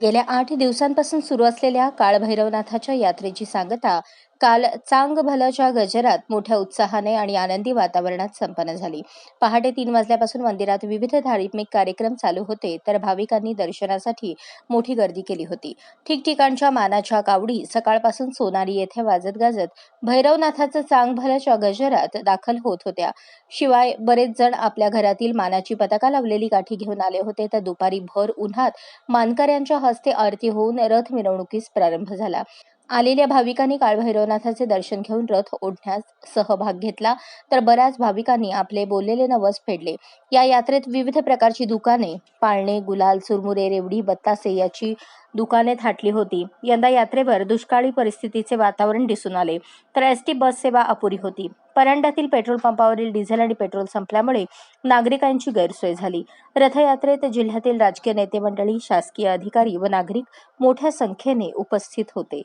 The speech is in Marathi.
गेल्या आठ दिवसांपासून सुरू असलेल्या काळभैरवनाथाच्या यात्रेची सांगता काल चांगभलाच्या गजरात मोठ्या उत्साहाने आणि आनंदी वातावरणात संपन्न झाली. पहाटे तीन वाजल्यापासून मंदिरात विविध धार्मिक कार्यक्रम चालू होते तर भाविकांनी दर्शनासाठी मोठी गर्दी केली होती. ठिकठिकाणच्या मानाच्या कावडी सकाळपासून सोनारी येथे वाजत गाजत भैरवनाथाचं चांगभलाच्या गजरात दाखल होत होत्या. शिवाय बरेच जण आपल्या घरातील मानाची पताका लावलेली काठी घेऊन आले होते तर दुपारी भर उन्हात मानकऱ्यांच्या हस्ते आरती होऊन रथ मिरवणुकीस प्रारंभ झाला. आलेल्या भाविकांनी काळभैरवनाथाचे दर्शन घेऊन रथ ओढण्यास सहभाग घेतला तर बऱ्याच भाविकांनी आपले बोललेले नवस फेडले. या यात्रेत विविध प्रकारची दुकाने पाळणे गुलाल चुरमुरे रेवडी बत्तासे याची दुकाने थाटली होती. यंदा यात्रेवर दुष्काळी परिस्थितीचे वातावरण दिसून आले तर एस टी बस सेवा अपुरी होती. परांड्यातील पेट्रोल पंपावरील डिझेल आणि पेट्रोल संपल्यामुळे नागरिकांची गैरसोय झाली. रथयात्रेत जिल्ह्यातील राजकीय नेते मंडळी शासकीय अधिकारी व नागरिक मोठ्या संख्येने उपस्थित होते.